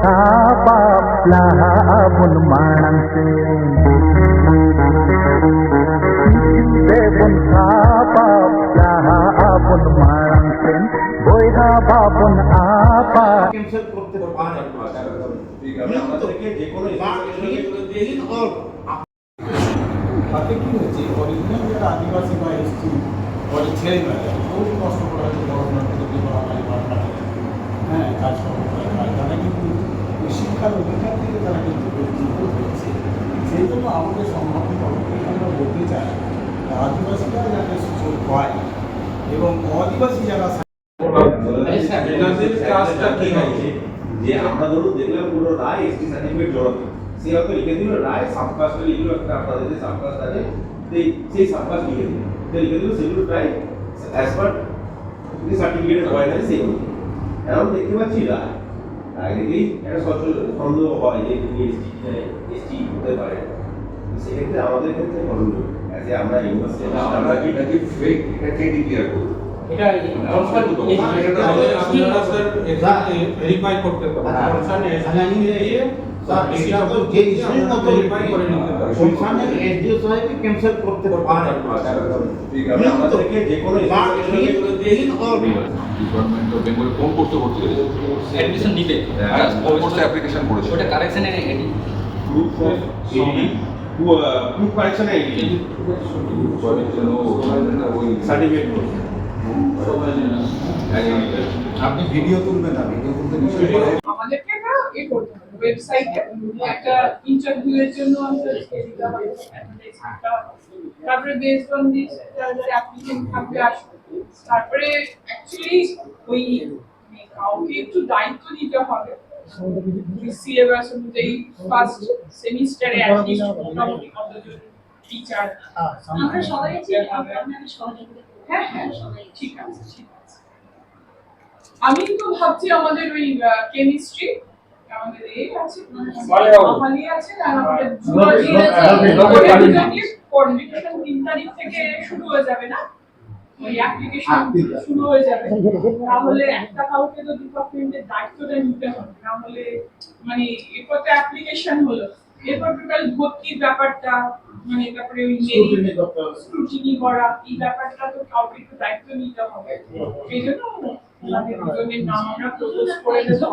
Sabab lahabun manangse Titi devon sabab lahabun manangse Boyha babun apa cancel করতে পারে তাতে কি হচ্ছে অরিজিনাল যারা আদিবাসী বা এসটি ছেলেমেয়েরা খুব কষ্ট করে পড়াশোনা করতে করা হয় বা কাটায়। হ্যাঁ। তারা কিন্তু শিক্ষার অধিকার থেকে তারা কিন্তু বঞ্চিত হচ্ছে সেই জন্য আমাদের সংগঠন তরফ আমরা বলতে চাই আদিবাসীরা যাতে সুযোগ পায় এবং অদিবাসী যারা কাজটা কি হয়েছে যে আমরা ধরুন দেখলাম পুরো রায় এসটি সার্টিফিকেট জড়াতে সে হয়তো লিখে দিল রায় সাবকাস্টে লিখলো একটা আপনাদের যে সাবকাস্ট আছে সেই সাবকাস্ট লিখে দিল। তো লিখে দিল সেগুলো প্রায় অ্যাজ পার যে সার্টিফিকেট হয় না সেগুলো এখন দেখতে পাচ্ছি না রায় দেখেই একটা সচল সন্দেহ হয় যে তিনি এসটি এসটি হতে পারে সেক্ষেত্রে আমাদের ক্ষেত্রে করণীয় যে আমরা ইউনিভার্সিটি আমরা কি নাকি ফেক ডিক্লেয়ার করব এটা কনসার্ন আপনারা স্যার ভেরিফাই করতে পারেন কনসার্ন ক্যান্সেল করতে পারে ডিপার্টমেন্ট অফ বেঙ্গল অ্যাডমিশন নিতে হ্যাঁ, অ্যাপ্লিকেশন করেছে ওটা এডি uh, আপনি ভিডিও তুলবেন না ভিডিও তুলতে করা আমাদেরকে এ করতে ওয়েবসাইটে একটা ইন্টারভিউ এর জন্য হবে। তারপরে বেসড অন দিস অ্যাপ্লিকেন্ট থাকবে আসবে তারপরে অ্যাকচুয়ালি ওই মানে কাউকে একটু দায়িত্ব নিতে হবে। সিলেবাস অনুযায়ী ফার্স্ট সেমিস্টারে অ্যাটলিস্ট মোটামুটি কতজন টিচার আমরা সবাই সহযোগিতা করব। হ্যাঁ হ্যাঁ সবাই ঠিক আছে ঠিক আছে। আমি তো ভাবছি আমাদের ওই কেমিস্ট্রি আমাদের এই আছে মহালি আছে আর আমাদের জুলজি তিন তারিখ থেকে শুরু হয়ে যাবে না? ওই অ্যাপ্লিকেশন শুরু হয়ে যাবে। তাহলে একটা কাউকে তো ডিপার্টমেন্টের দায়িত্বটা নিতে হবে। নাহলে মানে এরপর তো অ্যাপ্লিকেশন হলো। এরপর টোটাল ভর্তির ব্যাপারটা? মানে তারপরে ওই। স্ক্রুটিনি করা এই ব্যাপারটা তো কাউকে একটু দায়িত্ব নিতে হবে। এই জন্য আমাদের দুজনের নাম আমরা প্রপোজ করে দেবো।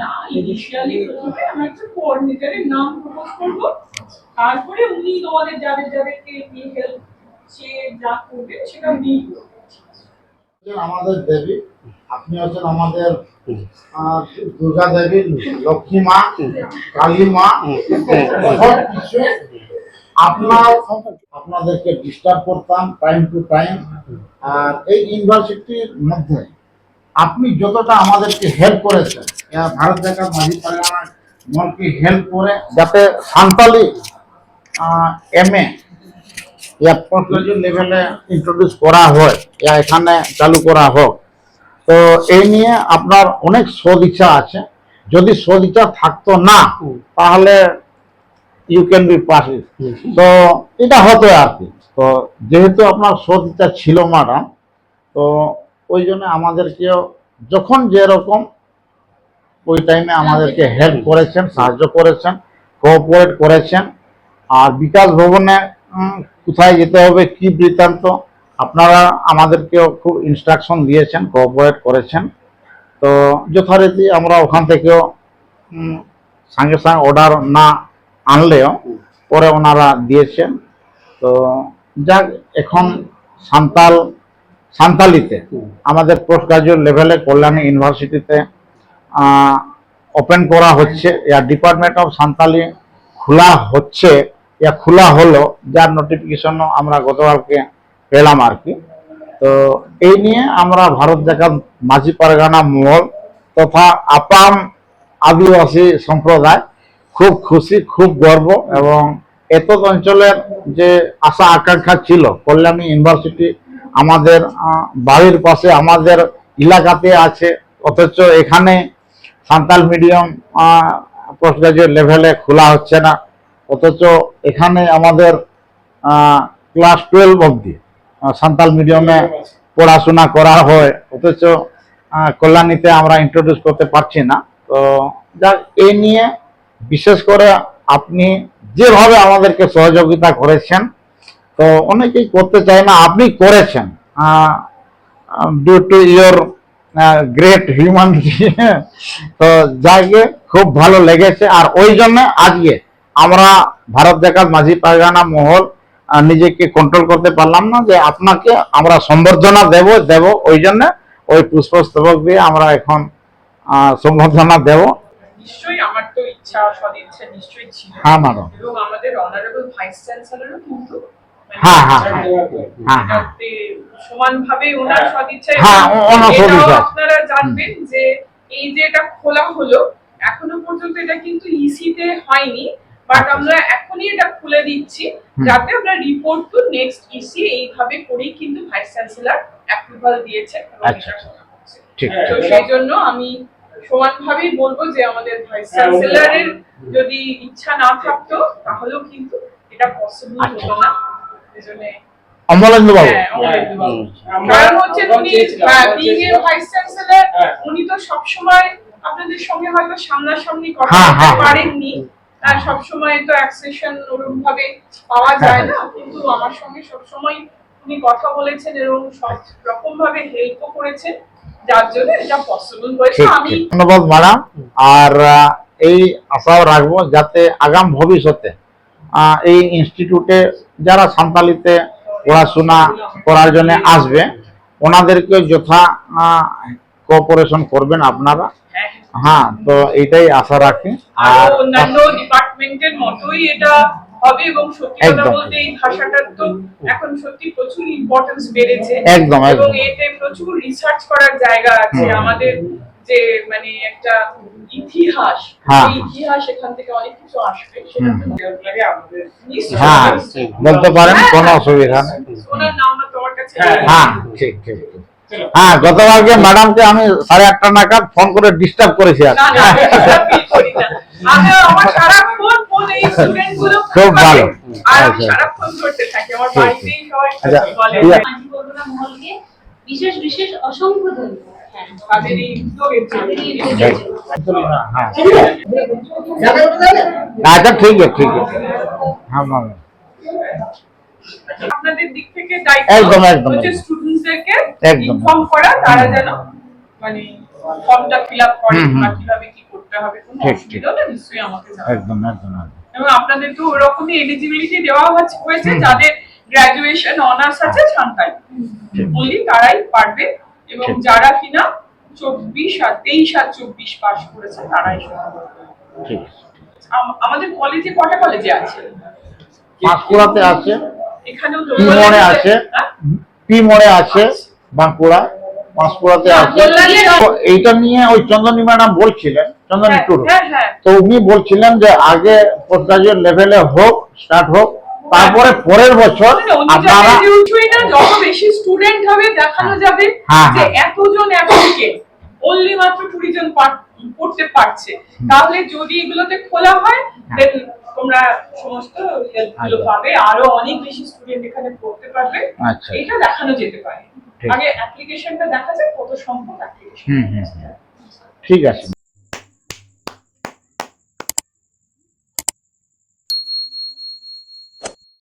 না ইনিশিয়ালি প্রথমে আমরা নাম প্রপোজ করব। তারপরে উনি তোমাদের যাদের যাদেরকে হেল্প সে যা করবে সেটা উনি আমাদের দেবী, আপনি হচ্ছেন আমাদের দুর্গা দেবী, লক্ষ্মী মা, কালী মা কিছু আপনার, আপনাদেরকে ডিস্টার্ব করতাম টাইম টু টাইম আর এই ইউনিভার্সিটির মধ্যে আপনি যতটা আমাদেরকে হেল্প করেছেন ভারত দেখা মাঝি মনকে হেল্প করে যাতে সান্তালি এম এ লেভেলে ইন্ট্রোডিউস করা হয় ইয়া এখানে চালু করা হোক। তো এই নিয়ে আপনার অনেক সদিচ্ছা আছে। যদি সদিচ্ছা থাকতো না তাহলে ইউ ক্যান বি পাস তো এটা হতো আর কি। তো যেহেতু আপনার সদিচ্ছা ছিল ম্যাডাম তো ওই জন্য আমাদেরকেও যখন যেরকম ওই টাইমে আমাদেরকে হেল্প করেছেন, সাহায্য করেছেন কোঅপারেট করেছেন। আর বিকাশ ভবনে কোথায় যেতে হবে, কি বৃত্তান্ত, আপনারা আমাদেরকেও খুব ইনস্ট্রাকশন দিয়েছেন কোঅপারেট করেছেন। তো যথারীতি আমরা ওখান থেকেও সঙ্গে সঙ্গে অর্ডার না আনলেও পরে ওনারা দিয়েছেন। তো যাক, এখন সান্তাল সান্তালিতে। আমাদের পোস্ট গ্রাজুয়েট লেভেলে কল্যাণী ইউনিভার্সিটিতে ওপেন করা হচ্ছে। ইয়া ডিপার্টমেন্ট অফ সান্তালি খোলা হচ্ছে। ইয়া খোলা হলো, যার নোটিফিকেশন আমরা গতকালকে পেলাম আর কি। তো এই নিয়ে আমরা ভারত দেখা মাঝি পারগানা মহল তথা আপাম আদিবাসী সম্প্রদায়। খুব খুশি, খুব গর্ব এবং এত অঞ্চলের যে আশা আকাঙ্ক্ষা ছিল, কল্যাণী ইউনিভার্সিটি আমাদের বাড়ির পাশে আমাদের এলাকাতে আছে। অথচ এখানে সান্তাল মিডিয়াম পোস্ট গ্রাজুয়েট লেভেলে খোলা হচ্ছে না। অথচ এখানে আমাদের ক্লাস টুয়েলভ অবধি আহ, সান্তাল মিডিয়ামে পড়াশোনা করা হয়। অথচ কল্যাণীতে আমরা ইন্ট্রোডিউস করতে পারছি না। তো যাক এই নিয়ে বিশেষ করে আপনি যেভাবে আমাদেরকে সহযোগিতা করেছেন তো অনেকেই করতে চায় না আপনি করেছেন। Due to your great human তো যাকে খুব ভালো লেগেছে। আর ওই জন্য আজকে আমরা ভারত দেখার মাঝি পায়খানা মহল নিজেকে কন্ট্রোল করতে পারলাম না যে আপনাকে আমরা সম্বর্ধনা দেব দেব। ওই জন্য ওই পুষ্পস্তবক দিয়ে আমরা এখন সম্বর্ধনা দেব। নিশ্চয়ই আমার তো ইচ্ছা সদিচ্ছা নিশ্চয়ই ছিল। হ্যাঁ ম্যাডাম এবং আমাদের অনারেবল ভাইস চ্যান্সেলরও কিন্তু হ্যাঁ হ্যাঁ হ্যাঁ হ্যাঁ হ্যাঁ। সমানভাবে ওনার সদিচ্ছা হ্যাঁ, ওনার সদিচ্ছা। আপনারা জানবেন যে এই যে এটা খোলা হলো এখনও পর্যন্ত এটা কিন্তু ইসিতে হয়নি বাট আচ্ছা। আমরা এখনই এটা খুলে দিচ্ছি যাতে আমরা রিপোর্ট টু নেক্সট ইসি এইভাবে করেই কিন্তু ভাইস চ্যান্সেলর অ্যাপ্রুভাল দিয়েছে তো সেই জন্য আমি সমানভাবেই বলব যে আমাদের ভাইস চ্যান্সেলরের যদি ইচ্ছা না থাকতো তাহলেও কিন্তু এটা পসিবল। হতো না। অমলেন্দু বাবু? হ্যাঁ, কারণ হচ্ছে হ্যাঁ, chancellor, হ্যাঁ। উনি তো সবসময় আপনাদের সঙ্গে হয়তো সামনাসামনি কথা হ্যাঁ, বলতে হ্যাঁ। পারেননি। আর সবসময় তো অ্যাক্সেশন ওরকম ভাবে পাওয়া যায় না। কিন্তু আমার সঙ্গে সবসময় উনি কথা বলেছেন এবং সব রকম ভাবে হেল্পও করেছেন। যার জন্য এটা পসিবল হয়েছে। আমি ধন্যবাদ ম্যাডাম আর এই আশাও রাখব যাতে আগাম ভবিষ্যতে আহ, এই ইনস্টিটিউটে যারা সান্তালিতে পড়াশোনা করার জন্য আসবে ওনাদেরকে যথা কোঅপারেশন করবেন আপনারা হ্যাঁ তো এইটাই আশা রাখি আর অন্যান্য ডিপার্টমেন্টের মতোই এটা হবে এবং সত্যি কথা একদম। বলতে এই ভাষাটার তো এখন সত্যি প্রচুর ইম্পর্টেন্স বেড়েছে একদম, এবং একদম। এতে প্রচুর রিসার্চ করার জায়গা আছে আমাদের যে মানে একটা ইতিহাস হ্যাঁ। ইতিহাস এখান থেকে অনেক কিছু আসবে সেটা আমাদের হ্যাঁ বলতে পারেন হ্যাঁ, কোনো হ্যাঁ। অসুবিধা নেই। ওনার নামটা তোমার কাছে? হ্যাঁ, হ্যাঁ ঠিক ঠিক। হ্যাঁ গতকালকে ম্যাডামকে আমি সাড়ে আটটা নাগাদ ফোন করে ডিস্টার্ব করেছি আর খুব ভালো। আচ্ছা। আচ্ছা, বিশেষ বিশেষ অসংখ্য ধন্যবাদ। হ্যাঁ তাদের এই উদ্যোগের জন্য। তাদের এই উদ্যোগের জন্য। হ্যাঁ আচ্ছা ঠিক আছে ঠিক আছে হ্যাঁ আপনাদের দিক থেকে দায়িত্ব একদম, একদম, হচ্ছে একদম। স্টুডেন্টসদেরকে একদম। ইনফর্ম করা তারা যেন মানে ফর্মটা ফিল আপ করে। বা কীভাবে কি করতে হবে কোনো অসুবিধা হলে নিশ্চয়ই আমাকে জানাবেন একদম একদম একদম। এবং আপনাদেরকে ওরকমই এলিজিবিলিটি দেওয়া হচ্ছে- হয়েছে যাদের গ্রাজুয়েশন অনার্স আছে সান্তাই অনলি তারাই পারবে এবং। যারা কিনা চব্বিশ আর তেইশ আর চব্বিশ পাস করেছে তারাই আছে। আমাদের কলেজে কটা কলেজে আছে? পাঁশকুড়াতে আছে। আছে। হ্যাঁ? আছে বাঁকুড়া। পাঁশকুড়াতে আছে। এইটা নিয়ে ওই চন্দনী ম্যাডাম বলছিলেন চন্দনী হ্যাঁ, টুরু হ্যাঁ হ্যাঁ। তো উনি বলছিলেন যে আগে পোস্ট গ্রাজুয়েট লেভেলে হোক স্টার্ট হোক তারপরে পরের বছর আপনারা অনুযায়ী না যত বেশি স্টুডেন্ট হবে দেখানো যাবে হ্যাঁ, যে হ্যাঁ। এতজন অ্যাপ্লিকেন্ট অনলি মাত্র ট্যুরিজম পড়তে পারছে। তাহলে যদি এগুলোতে খোলা হয় দেন তোমরা সমস্ত হেল্পগুলো আচ্ছা। পাবে। আরও অনেক বেশি স্টুডেন্ট এখানে পড়তে পারবে। আচ্ছা। এটা দেখানো যেতে পারে। আগে অ্যাপ্লিকেশনটা দেখা যায় কত সংখ্যক অ্যাপ্লিকেশন। ঠিক আছে।